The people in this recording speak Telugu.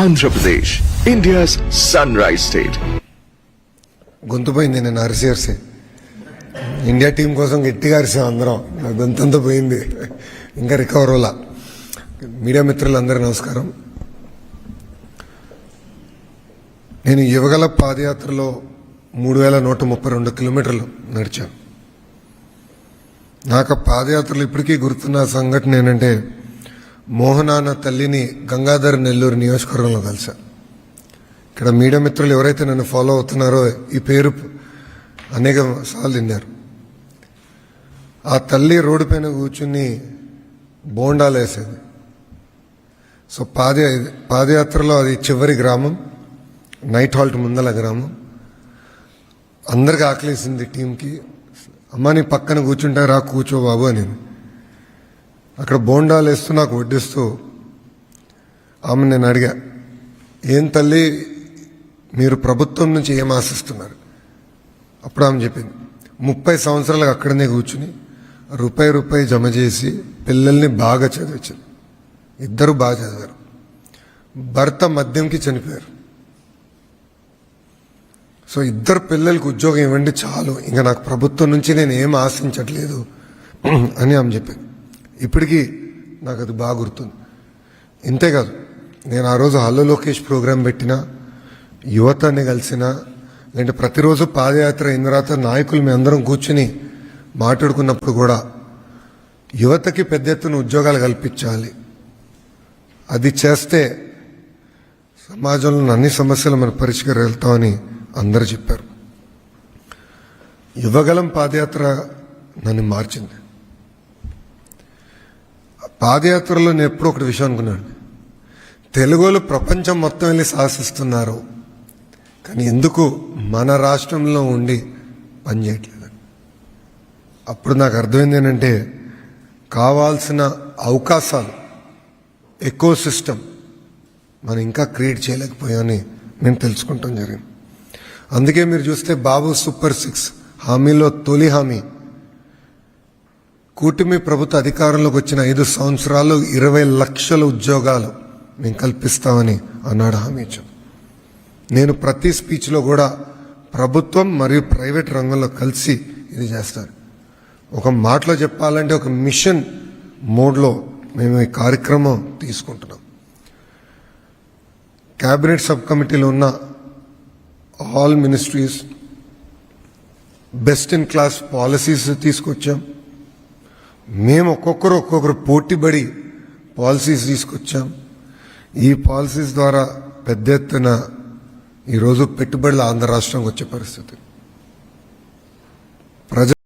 Andhra Pradesh India's sunrise state గొంతు పోయింది నేను అరిసి అరిసి ఇండియా టీం కోసం గట్టిగా అరిసాం అందరం. నా గొంతంతా పోయింది. ఇంకా రికవర్ అవ్వాల? మీడియా మిత్రులందరూ నమస్కారం. నేను యువగల పాదయాత్రలో మూడు వేల నూట ముప్పై రెండు కిలోమీటర్లు నడిచాను. నాకు పాదయాత్రలు ఇప్పటికీ గుర్తున్న సంఘటన ఏంటంటే మోహనాన్న తల్లిని గంగాధర్ నెల్లూరు నియోజకవర్గంలో కలిసా ఇక్కడ మీడియా మిత్రులు ఎవరైతే నన్ను ఫాలో అవుతున్నారో ఈ పేరు అనేక సార్లు తిన్నారు ఆ తల్లి రోడ్డు పైన కూర్చుని బోండాలు వేసేది. సో పాద పాదయాత్రలో అది చివరి గ్రామం నైట్ హాల్ట్ ముందల గ్రామం. అందరికి ఆకలేసింది టీంకి అమ్మ నీ పక్కన కూర్చుంటే రా కూర్చో బాబు అని అక్కడ బోండాలు వేస్తూ నాకు వడ్డిస్తూ ఆమె నేను అడిగా ఏం తల్లి మీరు ప్రభుత్వం నుంచి ఏం ఆశిస్తున్నారు? అప్పుడు ఆమె చెప్పింది ముప్పై సంవత్సరాలకు అక్కడనే కూర్చుని రూపాయి రూపాయి జమ చేసి పిల్లల్ని బాగా చదివించింది ఇద్దరు బాగా చదివారు. భర్త మద్యంకి చనిపోయారు. సో ఇద్దరు పిల్లలకి ఉద్యోగం ఇవ్వండి చాలు. ఇంకా నాకు ప్రభుత్వం నుంచి నేను ఏం ఆశించట్లేదు అని ఆమె చెప్పింది. ఇప్పటికీ నాకు అది బాగా గుర్తుంది. ఇంతేకాదు నేను ఆ రోజు హలో లోకేష్ ప్రోగ్రాం పెట్టిన యువతని కలిసిన లేదంటే ప్రతిరోజు పాదయాత్ర అయిన తర్వాత నాయకులు మేము అందరం కూర్చుని మాట్లాడుకున్నప్పుడు కూడా యువతకి పెద్ద ఎత్తున ఉద్యోగాలు కల్పించాలి. అది చేస్తే సమాజంలో అన్ని సమస్యలు మనం పరిష్కరిస్తామని అందరూ చెప్పారు. యువగలం పాదయాత్ర నన్ను మార్చింది. పాదయాత్రలో నేను ఎప్పుడు ఒకటి విషయం అనుకున్నాను. తెలుగులు ప్రపంచం మొత్తం వెళ్ళి శాసిస్తున్నారు కానీ ఎందుకు మన రాష్ట్రంలో ఉండి పనిచేయట్లేదు అప్పుడు నాకు అర్థమైంది ఏంటంటే కావాల్సిన అవకాశాలు ఎకో సిస్టమ్ మనం ఇంకా క్రియేట్ చేయలేకపోయామని మేము తెలుసుకుంటాం జరిగింది. అందుకే మీరు చూస్తే బాబు సూపర్ సిక్స్ హామీలో తొలి హామీ. కూటమి ప్రభుత్వ అధికారంలోకి వచ్చిన ఐదు సంవత్సరాలు ఇరవై లక్షల ఉద్యోగాలు మేము కల్పిస్తామని అన్నాడు హామీ ఇచ్చాం. నేను ప్రతి స్పీచ్లో కూడా ప్రభుత్వం మరియు ప్రైవేట్ రంగంలో కలిసి ఇది చేస్తారు. ఒక మాటలో చెప్పాలంటే ఒక మిషన్ మోడ్లో మేము ఈ కార్యక్రమం తీసుకుంటున్నాం. క్యాబినెట్ సబ్ కమిటీలో ఉన్న all ministries best in class policies తీసుకొచ్చాం. మేము ఒక్కొక్కరు ఒక్కొక్కరు పోటీపడి పాలసీస్ తీసుకొచ్చాం. ఈ పాలసీస్ ద్వారా పెద్ద ఎత్తున ఈరోజు పెట్టుబడులు ఆంధ్ర రాష్ట్రంకి వచ్చే పరిస్థితి. ప్రజ